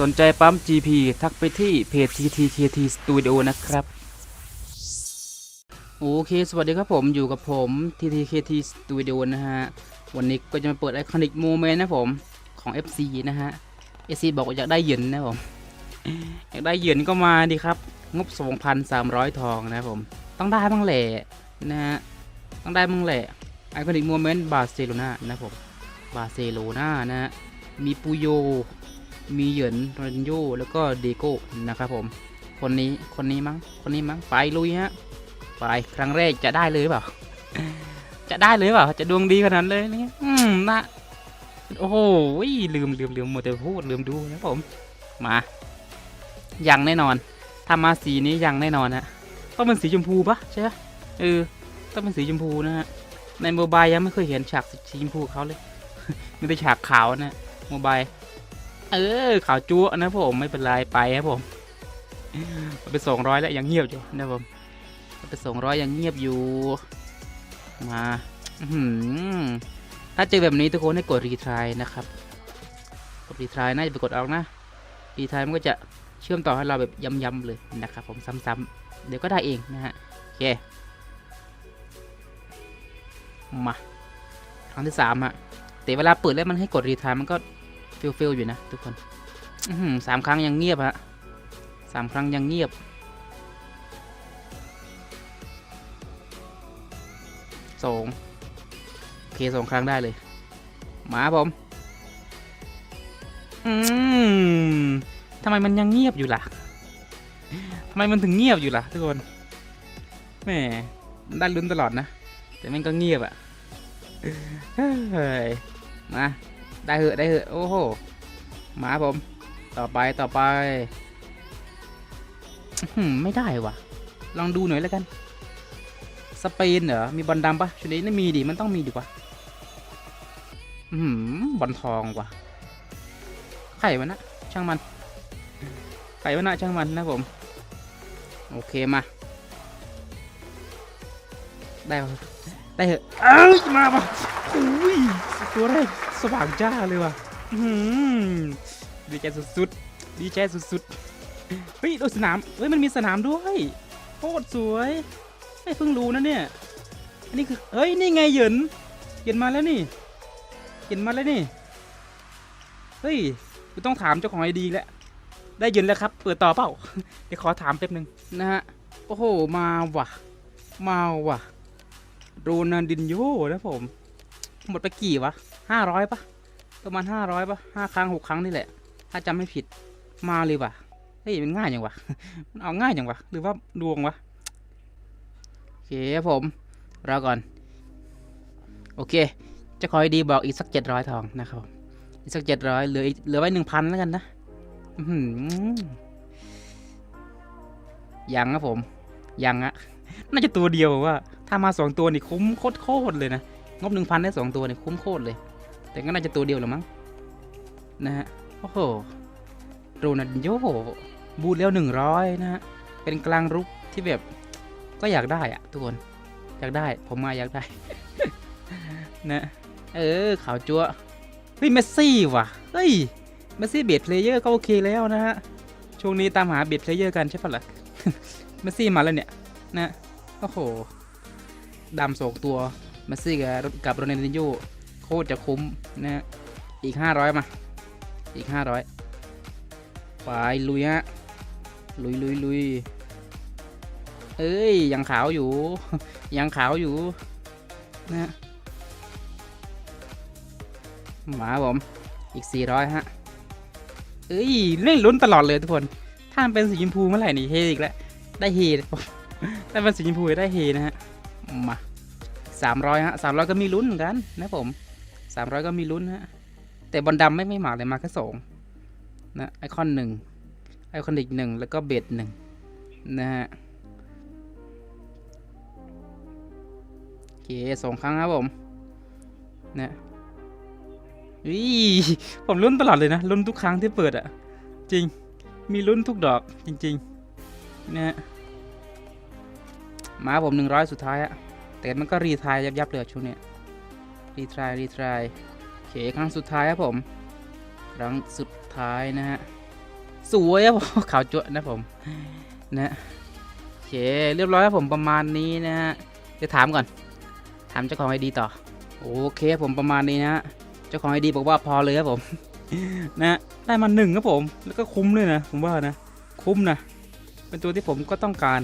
สนใจปั๊ม GP ทักไปที่เพจ TTKT Studio นะครับโอเค สวัสดีครับผมอยู่กับผม TTKT Studio นะฮะ วันนี้ก็จะมาเปิดไอคอนิกโมเมนต์นะผม ของ FC นะฮะ FC บอกว่าอยากได้เหยินนะผม อยากได้เหยินก็มาดีครับ งบ 2,300 ทองนะผม ต้องได้บ้างแหละนะฮะ ต้องได้บ้างแหละไอคอนิกโมเมนต์บาร์เซโลนานะผม บาร์เซโลนานะฮะ มีปูโย มีเหยินโรนัลโยแล้วก็เดโก้นะครับผม คนนี้คนนี้มั้งคนนี้มั้งไปลุยฮะไปครั้งแรกจะได้เลยเปล่า จะได้เลยเปล่าจะดวงดีขนาดเลยนี่อืมนะโอ้โหลืมลืมลืมหมดแต่พูดลืมดูนะผม มายังแน่นอนถ้ามาสีนี้ยังแน่นอนฮะต้องเป็นสีชมพูปะใช่ปะเออต้องเป็นสีชมพูนะฮะในโมบายยังไม่เคยเห็นฉากสีชมพูเขาเลยมีแต่ฉากขาวนะโมบาย เออขาวจั๊วนะผมไม่เป็นไรไปครับผมมันเป็นสองร้อยแล้วยังเงียบอยู่นะผมมันเป็นสองร้อยยังเงียบอยู่มาหือถ้าเจอแบบนี้ทุกคนให้กดรีทรายนะครับกดรีทรายน่าจะไปกดเอานะรีทรายมันก็จะเชื่อมต่อให้เราแบบย้ำๆเลยนะครับผมซ้ำๆเดี๋ยวก็ได้เองนะฮะโอเคมาครั้งที่สามอะแต่เวลาเปิดแล้วมันให้กดรีทรายมันก็ ฟิลฟิลอยู่นะทุกคนสามครั้งยังเงียบฮะสามครั้งยังเงียบสองโอเคสองครั้งได้เลยมาผม อืมทำไมมันยังเงียบอยู่ล่ะทำไมมันถึงเงียบอยู่ล่ะทุกคนแหมมันได้ลุ้นตลอดนะ แต่มันก็เงียบอะเฮ้ยมา ได้เหอะได้เหอะโอ้โหมาผม ต่อไปต่อไปอืไม่ได้วะลองดูหน่อยแล้วกัน สเปนเหรอ มีบอลดำปะชุดนี้ไม่มีดิมันต้องมีดิวะอือหือบอลทองว่ะไข่วะนะช่างมันไข่วะนะช่างมันนะผม โอเคมา ได้ได้เหอะเอ้ยมาปะอุ้ยตัวแรก สว่างจ้าเลยว่ะดีใจสุดๆ ดีใจสุดๆ เฮ้ยดูสนาม เฮ้ยมันมีสนามด้วยโคตรสวยไม่เพิ่งรู้นะเนี่ยอันนี้คือ เฮ้ยนี่ไงเหยินเหยินมาแล้วนี่เหยินมาแล้วนี่ เฮ้ยกูต้องถามเจ้าของไอดีแล้ว ได้เหยินแล้วครับ เปิดต่อเปล่า เดี๋ยวขอถามแป๊บหนึงนะฮะ โอ้โห มาว่ะ มาว่ะ โรนันดินโญ่นะผม หมดไปกี่วะ ห้าร้อยปะประมาณห้าร้อยปะห้าครั้งหกครั้งนี่แหละ ถ้าจำไม่ผิดมาเลยว่ะเฮ้ยมันง่ายอย่างวะมันเอาง่ายอย่างวะหรือว่าดวงวะโอเคผมรอก่อน โอเค จะคอยดีบอกอีกสักเจ็ดร้อยทองนะครับผมอีกสักเจ็ดร้อยเหลืออีเหลือไว้หนึ่งพันแล้วกันนะยังครับผม ยังอะน่าจะตัวเดียวว่า ถ้ามาสองตัวนี่คุ้มโคตรเลยนะ งบหนึ่งพันได้สองตัวนี่คุ้มโคตรเลย แต่ก็น่าจะตัวเดียวหรือมั้งนะฮะโอ้โหโรนัลโญ่บูทเร็วหนึ่งร้อยนะฮะเป็นกลางรุกที่แบบก็อยากได้อะทุกคนอยากได้ผมมาอยากได้นะเออขาวจัวเฮ้ยเมสซี่ว่ะเฮ้ยเมสซี่เบสเพลเยอร์ก็โอเคแล้วนะฮะช่วงนี้ตามหาเบสเพลเยอร์กันใช่ปะล่ะเมสซี่มาแล้วเนี่ยนะโอ้โหดำสองตัวเมสซี่กับกับโรนัลดินโญ่โค ตรจะคุ้มนะฮะอีกห้าร้อยมา อีกห้าร้อยไปลุยฮะ ลุยลุยลุยเอ้ย ยังขาวอยู่ ยังขาวอยู่นะฮะมาผม อีกสี่ร้อยฮะ เอ้ย เล่นลุ้นตลอดเลยทุกคน ถ้ามันเป็นสีชมพูเมื่อไหร่นี่เฮอีกแล้ว ได้เฮถ้าเป็นสีชมพูได้เฮนะฮะ มาสามร้อยฮะสามร้อยก็มีลุ้นเหมือนกันนะผม สามร้อยก็มีลุ้นฮะ แต่บอลดำไม่ไม่หมาเลยมาแค่สองนะไอคอนหนึ่งไอคอนอีกหนึ่งแล้วก็เบดหนึ่งนะฮะโอเคสองครั้งครับผมนะวิผมลุ้นตลอดเลยนะลุ้นทุกครั้งที่เปิดอะจริงมีลุ้นทุกดอกจริงๆนะฮะมาผมหนึ่งร้อยสุดท้ายอะแต่มันก็รีทายยับยับๆเลยช่วงเนี้ย รีทรายรีทรายโอเคครั้งสุดท้ายครับผม ครั้งสุดท้ายนะฮะสวยครับผมขาวจั่วนะผมนะโอเคเรียบร้อยครับผมประมาณนี้นะฮะเดี๋ยวถามก่อน ถามเจ้าของไอดีต่อ โอเคครับผมประมาณนี้นะฮะเจ้าของไอดีบอกว่าพอเลยครับผม นะได้มาหนึ่งครับผม แล้วก็คุ้มเลยนะผมว่านะ คุ้มนะ เป็นตัวที่ผมก็ต้องการ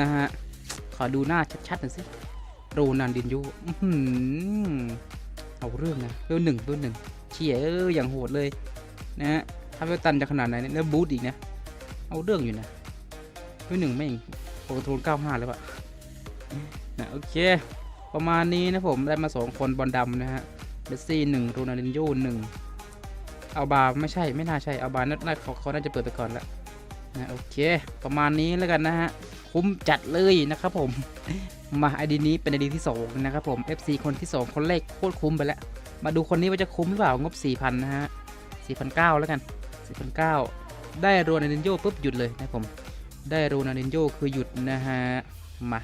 นะฮะ ขอดูหน้าชัดๆหน่อยสิ โรนันดินยูอื้อหือเอาเรื่องนะเวลหนึ่งเวลหนึ่งเชี่ยเอออย่างโหดเลยนะฮะถ้าเวลตันจะขนาดไหนเนี่ยแล้วบูทอีกนะ เอาเรื่องอยู่นะเวลหนึ่งไม่งโปรโทนเก้าห้าเลยปะนะโอเค ประมาณนี้นะผมได้มาสองคนบอลดำนะฮะเบสซี่หนึ่งโรนัลดินโยหนึ่งเอาบาไม่ใช่ไม่น่าใช่เอาบาน่าเขาน่าจะเปิดไปก่อนแล้วนะโอเค ประมาณนี้แล้วกันนะฮะ คุ้มจัดเลยนะครับผม มาไอดีนี้เป็นไอดีที่2นะครับผม FC คนที่ 2 คนแรกโคตรคุ้มไปแล้ว มาดูคนนี้ว่าจะคุ้มหรือเปล่างบ 4,000 นะฮะ 4,900 แล้วกัน 4,900 ได้โรนัลดินโญ่ปุ๊บหยุดเลยนะครับผม ได้โรนัลดินโญ่คือหยุดนะฮะ มา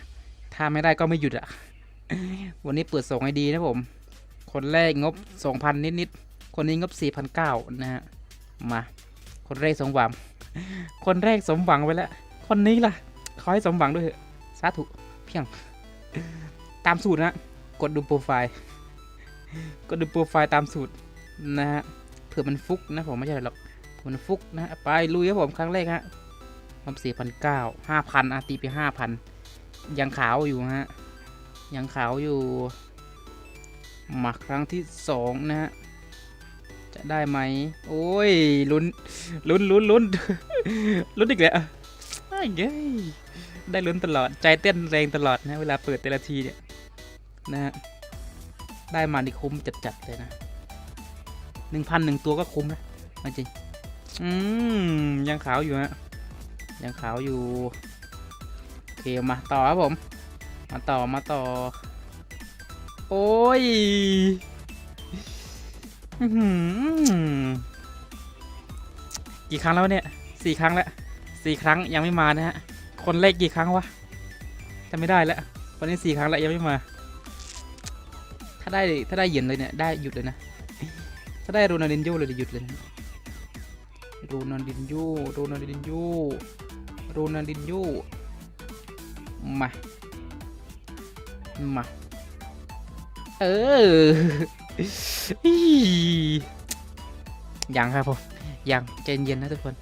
ถ้าไม่ได้ก็ไม่หยุดอะวันนี้เปิด2ไอดีนะผม คนแรกงบ 2,000 นิดๆ คนนี้งบ 4,900 นะฮะ มา คนแรกสมหวัง คนแรกสมหวังไปแล้ว คนนี้ล่ะ ขอให้สมหวังด้วยเถอะ สาธุเพียง ตามสูตรนะกดดูโปรไฟล์กดดูโปรไฟล์ตามสูตรนะฮะเผื่อมันฟุกนะผมไม่ใช่หรอกมันฟุกนะไปลุยครับผมครั้งแรกฮะผมสี่พันเก้าห้าพันอาตีไปห้าพันยังขาวอยู่ฮะยังขาวอยู่มาครั้งที่สองนะฮะจะได้ไหมโอ้ยลุ้นลุ้นลุ้นลุ้นลุ้นอีกแล้วไอ้เย้ได้ลุ้นตลอดใจเต้นแรงตลอดนะเวลาเปิดแต่ละทีเนี่ย นะฮะได้มาดิคุ้มจัดๆเลยนะหนึ่งพันหนึ่งตัวก็คุ้มนะเอาจริงอืมยังขาวอยู่ฮะยังขาวอยู่โอเคมาต่อครับผม มาต่อมาต่อ โอ้ยกี่ครั้งแล้วเนี่ยสี่ครั้งแล้วสี่ครั้งยังไม่มานะฮะคนแรกกี่ครั้งวะจำไม่ได้แล้ววันนี้สี่ครั้งแล้วยังไม่มาาได้ถ้าได้เยียนเลยเนี่ยได้หยุดเลยนะ ถ้าได้โรนัลดินโญ่เลยเดี๋ยวหยุดเลยโรนัลดินโญ่โรนัลดินโญ่โรนัลดินโญ่มา มา เอออียังครับผมยังใจเย็นนะทุกคน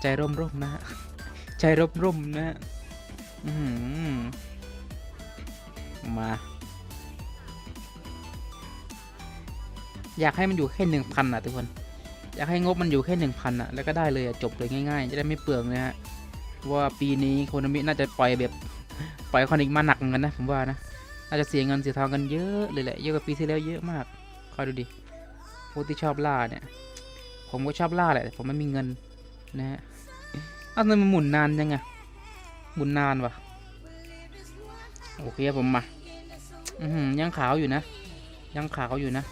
ใจร่มๆนะฮะใจร่มๆนะฮะอื้อหือมา อยากให้มันอยู่แค่หนึ่งพันอะทุกคน อยากให้งบมันอยู่แค่หนึ่งพันอะแล้วก็ได้เลยจบเลยง่ายๆ จะได้ไม่เปลืองนะฮะว่าปีนี้โคนมิน่าจะปล่อยแบบปล่อยคอนิกมาหนักเหมือนกันนะผมว่านะน่าจะเสียเงินเสียทองกันเยอะเลยแหละเยอะกว่าปีที่แล้วเยอะมากคอยดูดิพวกที่ชอบล่าเนี่ย ผมก็ชอบล่าแหละแต่ผมไม่มีเงินนะฮะอ้าวทำไมมันหมุนนานยังไงหมุนนานวะโอเคผมมาอืยังขาวอยู่นะ ยังขาวอยู่นะ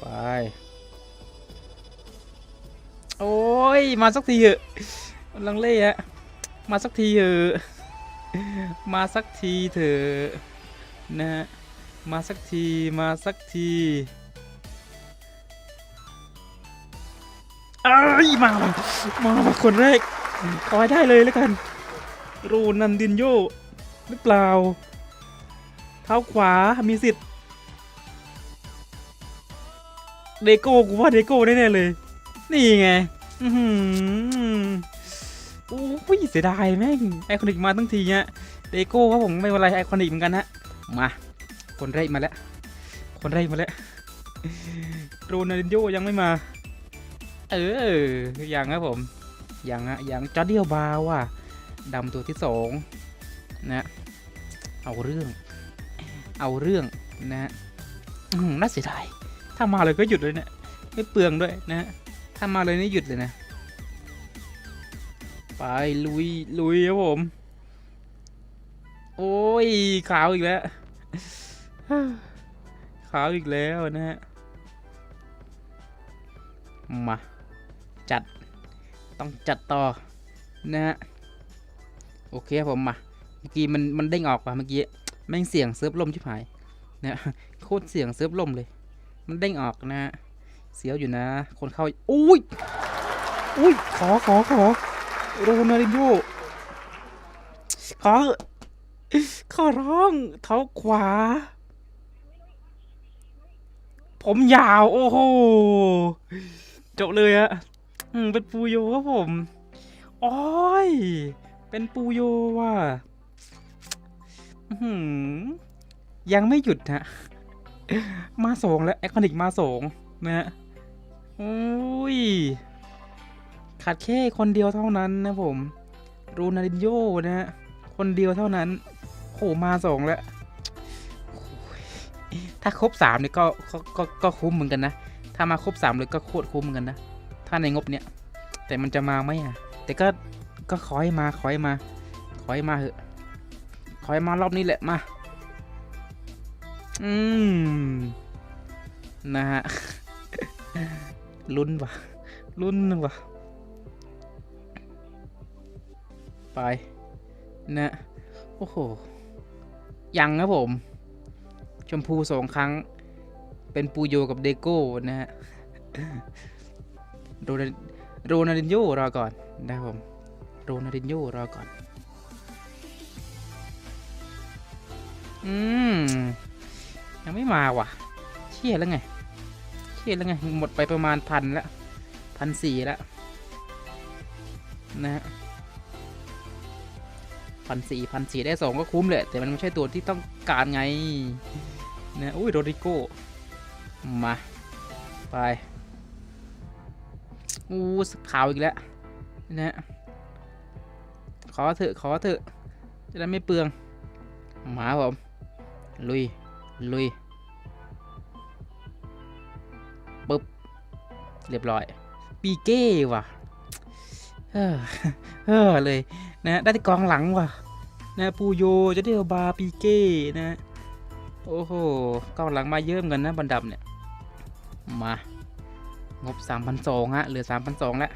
ไป โอ้ย มาสักทีเถอะลังเล่ฮะ มาสักทีเถอะมาสักทีเถอะนะฮะ มาสักที มาสักทีเอ้ยมามามา มาคนแรกขอให้ได้เลยแล้วกัน รูนันดินโยหรือเปล่า เท้าขวามีสิทธิ์ เดโก้กูว่าเดโก้แน่ๆเลย นี่ไง อือหือโอ้ยเสียดายแม่งไอคอนิกมาตั้งทีเนี้ยเดโก้ครับผมไม่เป็นไรไอคอนิกเหมือนกันฮะมา คนแรกมาแล้ว คนแรกมาแล้วโรนัลดินโยยังไม่มา เออยังครับผมยังฮะยังจอร์เดียวบาวว่ะดำตัวที่สองนะเอาเรื่อง เอาเรื่องนะน่าเสียดาย ถ้ามาเลยก็หยุดเลยเนี่ยไม่เปลืองด้วยนะฮะถ้ามาเลยนี่หยุดเลยนะ ไปลุยลุยครับผม โอ้ยขาวอีกแล้วขาวอีกแล้วนะฮะมาจัดต้องจัดต่อนะฮะโอเคครับผมมาเมื่อกี้มันมันเด้งออกป่ะเมื่อกี้แม่งเสียงเซิร์ฟลมชิบหายเนี่ยโคตรเสียงเซิร์ฟลมเลย มันเด้งออกนะฮะเสียวอยู่นะ คนเข้า อุ้ย อุ้ย ขอขอขอโรนัลดิโญ่ขอขอร้อง เท้าขวา ผมยาว โอ้โห จบเลยอะอืมเป็นปูโยครับผม โอ้ย เป็นปูโยว่ะยังไม่หยุดฮะ มาสองแล้วไอคอนิกมาสองนะฮะโอ้ยขาดแค่คนเดียวเท่านั้นนะผมโรนัลดินโญ่นะฮะคนเดียวเท่านั้นโหมาสองแล้วถ้าครบสามเนี่ยก็ก็ก็ก็คุ้มเหมือนกันนะ ถ้ามาครบสามเลยก็โคตรคุ้มเหมือนกันนะ ถ้าในงบเนี่ย แต่มันจะมาไหมอะ แต่ก็ก็ขอให้มาขอให้มา ขอให้มาเถอะขอให้มารอบนี้แหละมา อืม นะฮะ ลุ้นวะลุ้นวะไป นะ โอ้โห ยังครับผม ชมพูสองครั้ง เป็นปูโยกับเดโก้นะฮะ โรนัลโรนัลดินโญ่รอก่อนนะครับผม โรนัลดินโญ่รอก่อน อืม ยังไม่มาว่ะ เชี่ยแล้วไง เชี่ยแล้วไง หมดไปประมาณพันละพันสี่ละนะฮะพันสี่พันสี่ได้สองก็คุ้มแหละแต่มันไม่ใช่ตัวที่ต้องการไงนะอุ้ยโรดริโก้ มา ไป อู้สขาวอีกแล้วนะฮะขอเถอะขอเถอะจะได้ไม่เปลือง มาผม ลุย ลุยปึ๊บ เรียบร้อย ปีเก้ว่ะเฮ้อเฮ้อเลยนะได้ที่กองหลังว่ะ นะปูโยจะได้บาปีเก้นะ โอ้โหกองหลังมาเยอะเหมือนกันนะบันดับเนี่ย มางบ3,200ฮะเหลือ3,200แล้ว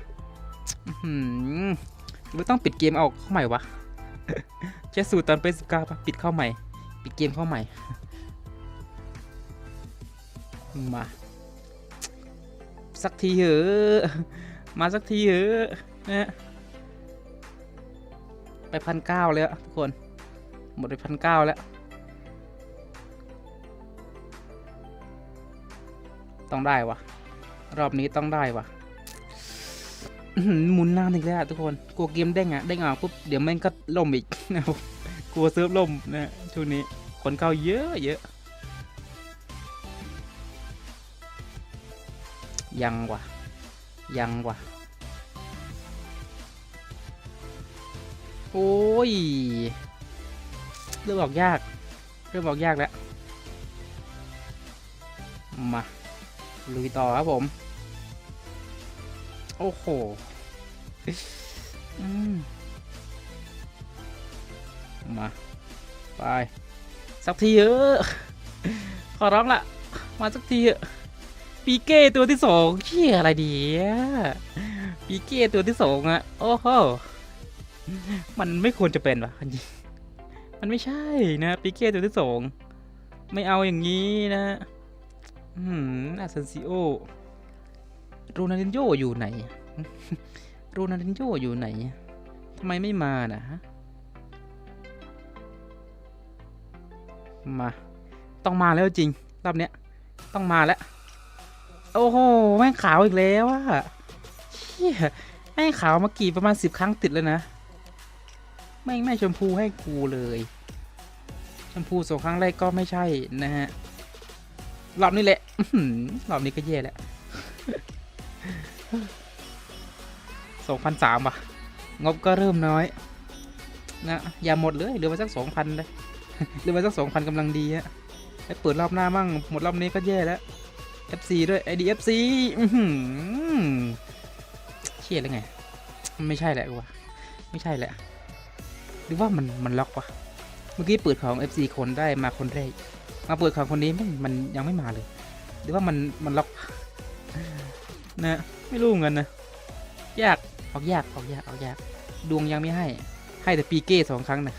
อื้อหือไม่ต้องปิดเกมเอาเข้าใหม่วะเจสูตรตอนเป็นสกาปะปิดเข้าใหม่ ปิดเกมเข้าใหม่ มา สักทีเหอะมาสักทีเหอะนะไปพันเก้าแล้วทุกคน หมดไปพันเก้าแล้ว ต้องได้วะรอบนี้ต้องได้วะหมุนนานอีกแล้วทุกคน กลัวเกมเด้งอะเด้งออกปุ๊บเดี๋ยวแม่งก็ล่มอีกนะครับกลัวเซิร์ฟล่มนะช่วงนี้คนเข้าเยอะเยอะ ยังวะยังวะโอ้ย เริ่มออกยาก เริ่มออกยากแล้ว มา ลุยต่อครับผม โอ้โหมมาไป สักทีเถอะ ขอร้องละ มาสักทีเถอะ ปีเก้ตัวที่สองเชี่ยอะไรดีปีเก้ตัวที่สองอะโอ้โหมันไม่ควรจะเป็นวะจริงมันไม่ใช่นะปีเก้ตัวที่สองไม่เอาอย่างนี้นะอืมอาเซนซิโอโรนัลดินโยอยู่ไหนโรนัลดินโยอยู่ไหนทำไมไม่มานะฮะมา ต้องมาแล้วจริงรอบเนี้ยต้องมาแล้ว โอ้โห แม่งขาวอีกแล้วอะเชี่ยแม่งขาวมากี่ประมาณสิบครั้งติดแล้วนะ แม่งไม่ชมพูให้กูเลย ชมพูสองครั้งแรกก็ไม่ใช่นะฮะ รอบนี้แหละรอบนี้ก็แย่แล้วสองพันสามว่ะ งบก็เริ่มน้อย นะ อย่าหมดเลยเหลือมาสักสองพันเลยเหลือมาสักสองพันกำลังดีฮะให้เปิดรอบหน้ามั่ง หมดรอบนี้ก็แย่แล้ว FC ด้วย IDFC อือหือเชี่ยแล้วไง ไม่ใช่แหละกูว่าไม่ใช่แหละ หรือว่ามันมันล็อกวะเมื่อกี้เปิดของ FC คนได้มาคนแรก มาเปิดของคนนี้ไม่มันยังไม่มาเลย หรือว่ามันมันล็อกนะไม่รู้เหมือนนนะยากออกยากออกยากออกยาก ดวงยังไม่ให้ ให้แต่ปีเก้สองครั้งนะ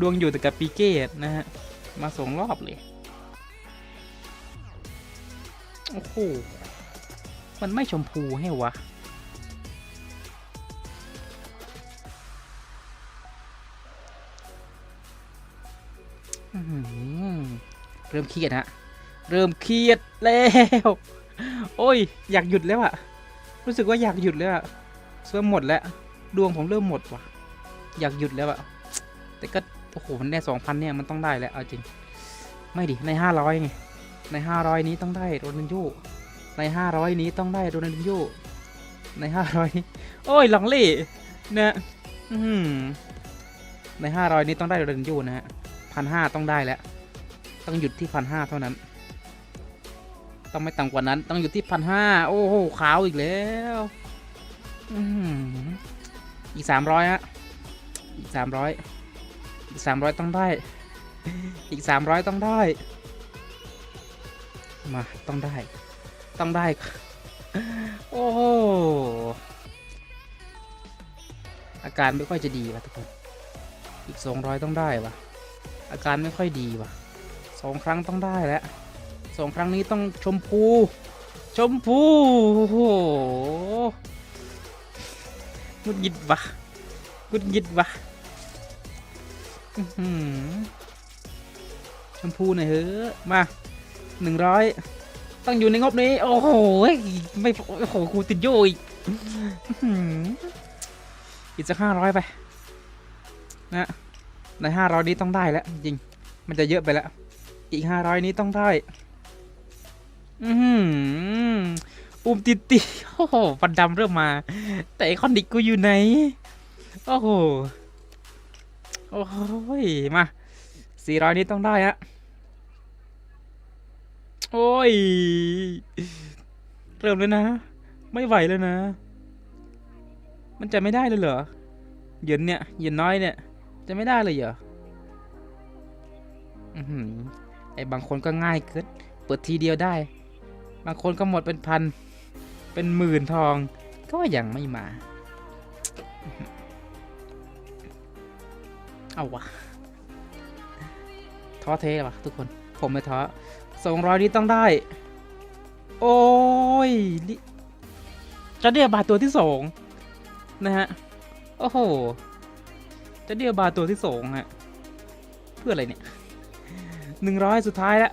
ดวงอยู่แต่กับปีเก้นะฮะมาสองรอบเลย โอ้มันไม่ชมพูให้วะ เริ่มเครียดฮะ เริ่มเครียดแล้ว โอ้ย อยากหยุดแล้วอะรู้สึกว่าอยากหยุดแล้วอะเริ่มหมดแล้ว ดวงผมเริ่มหมดว่ะ อยากหยุดแล้วอะแต่ก็ โอ้โห มันได้สองพันเนี่ย มันต้องได้แล้ว เอาจริง ไม่ดิในห้าร้อยไง ในห้าร้อยนี้ต้องได้โรนัลโญ่ในห้าร้อยนี้ต้องได้โรนัลโญ่ในห้าร้อยนี้โอ้ยหลังเล่เนี่ยในห้าร้อยนี้ต้องได้โรนัลโญ่นะฮะพันห้าต้องได้แล้ว ต้องหยุดที่พันห้าเท่านั้น ต้องไม่ต่ำกว่านั้น ต้องหยุดที่พันห้าโอ้โหขาวอีกแล้วอีกสามร้อยฮะอีกสามร้อยอีกสามร้อยต้องได้ อีกสามร้อยต้องได้ มาต้องได้ ต้องได้ โอ้อาการไม่ค่อยจะดีว่ะทุกคน อีกสองร้อยต้องได้ว่ะ อาการไม่ค่อยดีว่ะสองครั้งต้องได้แล้วสองครั้งนี้ต้องชมพู ชมพูโอ้โหงุดหงิดวะงุดหงิดวะชมพูหน่อยเฮ้อมา หนึ่งร้อยต้องอยู่ในงบนี้ โอ้โหไม่โอ้โหครูติดโยอีกอีกสักห้าร้อยไป นะในห้าร้อยนี้ต้องได้แล้วจริง มันจะเยอะไปแล้ว อีกห้าร้อยนี้ต้องได้ อือหือปุ่มติดติดโอ้โหฟันดำเริ่มมา แต่ไอคอนดิกกูอยู่ไหน โอ้โห โอ้ยมาสี่ร้อยนี้ต้องได้ฮะ โอ้ย เริ่มเลยนะ ไม่ไหวแล้วนะ มันจะไม่ได้เลยเหรอเหยินเนี่ยเหยินน้อยเนี่ย จะไม่ได้เลยเหรออือหือไอ้บางคนก็ง่ายเกินเปิดทีเดียวได้ บางคนก็หมดเป็นพัน เป็นหมื่นทอง ก็ยังไม่มา เอาวะท้อเทวะทุกคน ผมไม่ท้อ สองร้อยนี้ต้องได้ โอ้ยจะเดียบาตัวที่สองนะฮะ โอ้โหจะเดียบาตัวที่สองฮะ เพื่ออะไรเนี่ยหนึ่งร้อยสุดท้ายแล้ว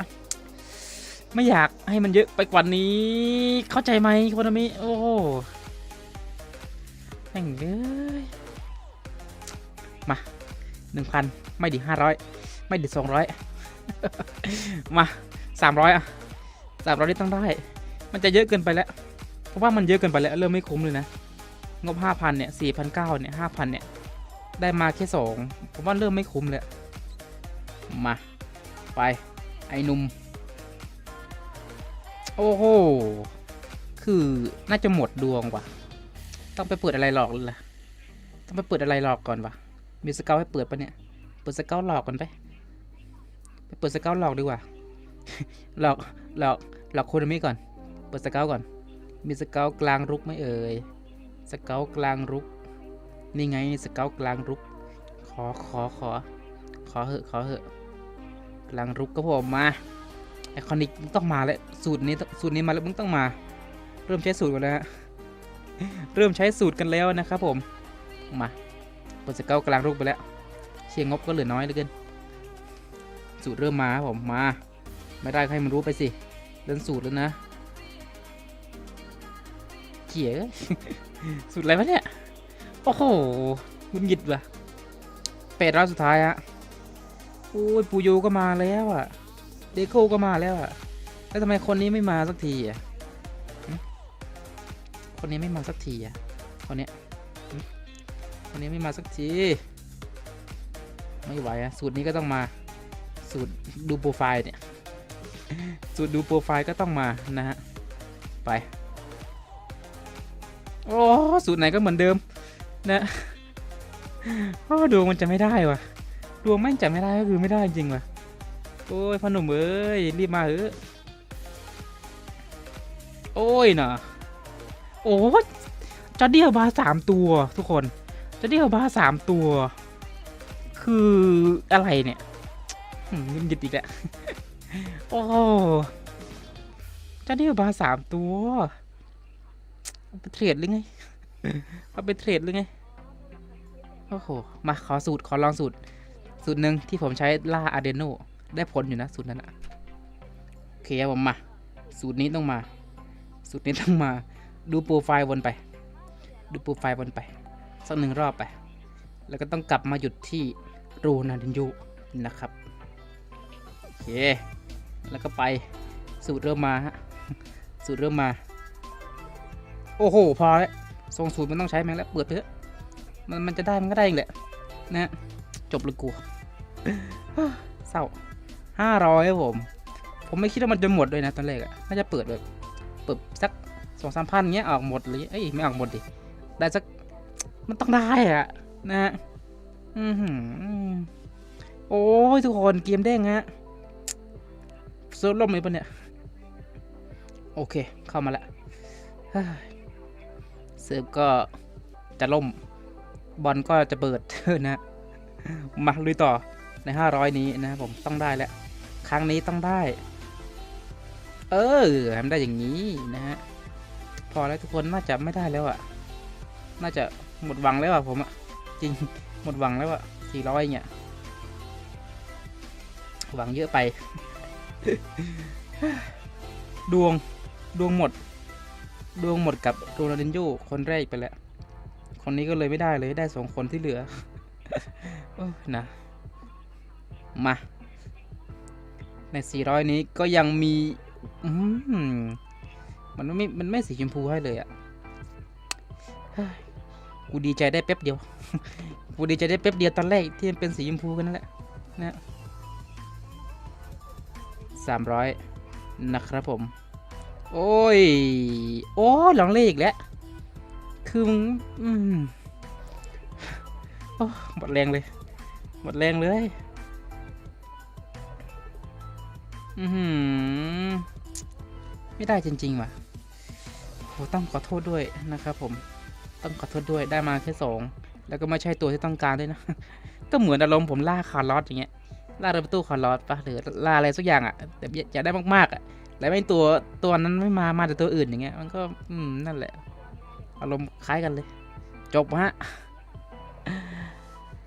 ไม่อยากให้มันเยอะไปกว่านี้ เข้าใจไหมโคนามิโอ้โหแม่งเอ้ยมาหนึ่งพันไม่ดิห้าร้อยไม่ดิสองร้อยมา สามร้อยอะสามร้อยนี่ต้องได้ มันจะเยอะเกินไปแล้ว เพราะว่ามันเยอะเกินไปแล้วเริ่มไม่คุ้มเลยนะ งบห้าพันเนี่ยสี่พันเก้าเนี่ยห้าพันเนี่ย ได้มาแค่สองผมว่าเริ่มไม่คุ้มเลยมา ไป ไอ้หนุ่ม โอ้โห คือน่าจะหมดดวงว่ะ ต้องไปเปิดอะไรหลอกเลยล่ะ ต้องไปเปิดอะไรหลอกก่อนวะมีสเกลให้เปิดปะเนี่ย เปิดสเกลหลอกก่อนไป ไปเปิดสเกลหลอกดีกว่า หลอกหลอกหลอกคนามิก่อน เปิดสเกลก่อน มีสเกลกลางรุกไหมเอ่ย สเกลกลางรุก นี่ไงสเกลกลางรุก ขอขอขอ ขอเหอะขอเหอะ กลางรุกก็ผมมา ไอคอนิกมึงต้องมาแล้วสูตรนี้สูตรนี้มาแล้วมึงต้องมา เริ่มใช้สูตรกันแล้วฮะเริ่มใช้สูตรกันแล้วนะครับผม มาเปิดสเกลกลางรุกไปแล้ว เชียงงบก็เหลือน้อยเหลือเกินสูตรเริ่มมาครับผมมา ไม่ได้ให้มันรู้ไปสิเดินสูตรแล้วนะ เขี่ยสูตรอะไรวะเนี่ย โอ้โหหงุนหงิดว่ะแปดรอบสุดท้ายฮะโอ้ยปูโยก็มาแล้วอะ เดโคก็มาแล้วอะ แล้วทำไมคนนี้ไม่มาสักทีอะ คนนี้ไม่มาสักทีอะ คนเนี้ย คนนี้ไม่มาสักที ไม่ไหวอะ สูตรนี้ก็ต้องมา สูตรดูโปรไฟล์เนี่ย สูตรดูโปรไฟล์ก็ต้องมานะฮะ ไป โอ้สูตรไหนก็เหมือนเดิม นะโอ้ดวงมันจะไม่ได้ว่ะดวงแม่งจะไม่ได้ก็คือไม่ได้จริงว่ะโอ้ยพอหนุ่มเอ้ยรีบมาเถอะโอ้ยนะโอ้จอเดียวบาสามตัวทุกคนจอเดียวบาสามตัว คืออะไรเนี่ยหืมเงินหยิดอีกแล้ว โอ้เจ้านี่มาสามตัวเอาไปเทรดหรือไงเอาไปเทรดหรือไงโอ้โหมาขอสูตรขอลองสูตร สูตรหนึ่งที่ผมใช้ล่าอาเดโนได้ผลอยู่นะสูตรนั้นอะโอเคครับผมมา สูตรนี้ต้องมา สูตรนี้ต้องมา ดูโปรไฟล์วนไป ดูโปรไฟล์วนไปสักหนึ่งรอบไป แล้วก็ต้องกลับมาหยุดที่โรนัลดินโยนะครับ โอเค แล้วก็ไปสูตรเริ่มมาฮะสูตรเริ่มมา โอ้โห พอแล้วทรงสูตรมันต้องใช้แม่งแล้วเปิดไปเถอะมันมันจะได้มันก็ได้เองแหละนะจบเลยกูเศร้าห้าร้อยผม ผมไม่คิดว่ามันจะหมดเลยนะตอนแรกอะน่าจะเปิดแบบเปิดสักสองสามพันเงี้ยออกหมดเลยเอ้ยไม่ออกหมดดิได้สักมันต้องได้อะนะฮะอือหือโอ้ยทุกคนเกมเด้งฮะ เซิร์ฟล่มไหมปะเนี่ย โอเค เข้ามาแล้วเฮ้ยเซิร์ฟก็จะล่ม บอลก็จะเปิดนะ มาลุยต่อใน 500 นี้นะครับผมต้องได้แล้ว ครั้งนี้ต้องได้ เออทำได้อย่างนี้นะฮะ พอแล้วทุกคนน่าจะไม่ได้แล้วอะ่ะ น่าจะหมดหวังแล้วอะ่ะผมอะ่ะ จริง หมดหวังแล้วอะ่ะ400เนี่ยหวังเยอะไป ดวงดวงหมด ดวงหมดกับโรนัลดินโญ่คนแรกไปแล้ว คนนี้ก็เลยไม่ได้เลยได้สองคนที่เหลือโอ้นะ มา ใน 400 นี้ก็ยังมีมมันไม่ มันไม่สีชมพูให้เลยอะ่ะกูดีใจได้แป๊บเดียว กูดีใจได้แป๊บเดียวตอนแรกที่มันเป็นสีชมพูกันนั่นแหละนะ สามร้อยนะครับผม โอ้ย โอ้หลังเลขอีกแล้ว คือมึงอืมโอ้หมดแรงเลย หมดแรงเลย อือหือไม่ได้จริง ๆ ว่ะโหต้องขอโทษด้วยนะครับผม ต้องขอโทษด้วยได้มาแค่สอง แล้วก็ไม่ใช่ตัวที่ต้องการด้วยนะ ก็เหมือนอารมณ์ผมล่าคาร์ลอสอย่างเงี้ย ล่าเรเบตู้คาร์ลอสปะหรือล่าอะไรสักอย่างอะ่ะแต่อยากได้มากๆอะ่ะแล้วไม่ตัวตัวนั้นไม่มามาแต่ตัวอื่นอย่างเงี้ยมันก็อืมนั่นแหละอารมณ์คล้ายกันเลย จบฮะ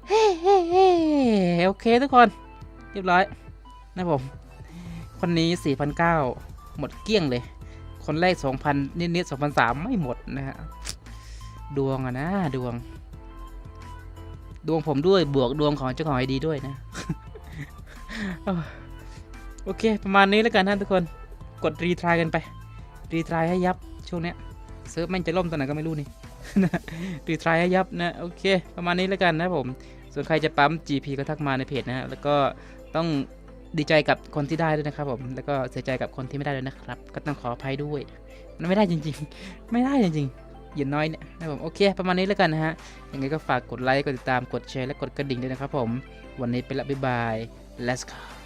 เฮ้เฮ้เฮ้โอเคทุกคนเรียบร้อยนะผม คนนี้4,900หมดเกลี้ยงเลย คนแรก 2,000 นิดๆ2,300ไม่หมดนะฮะ ดวงอะนะ ดวง ดวงผมด้วยบวกดวงของเจ้าของไอดีด้วยนะ โอเค ประมาณนี้แล้วกันท่านทุกคน กดรีทรายกันไป รีทรายให้ยับช่วงเนี้ยเซิร์ฟแม่งจะล่มตอนไหนก็ไม่รู้นี่รีทรายให้ยับนะ โอเค ประมาณนี้แล้วกันนะผม ส่วนใครจะปั๊ม GP ก็ทักมาในเพจนะฮะ แล้วก็ต้องดีใจกับคนที่ได้ด้วยนะครับผม แล้วก็เสียใจกับคนที่ไม่ได้ด้วยนะครับ ก็ต้องขออภัยด้วย มันไม่ได้จริง ๆ ไม่ได้จริงๆอย่าน้อยเนี่ยนะผมโอเค ประมาณนี้แล้วกันนะฮะ ยังไงก็ฝากกดไลค์ กดติดตาม กดแชร์ และกดกระดิ่งด้วยนะครับผม วันนี้ไปละบ๊ายบาย let's go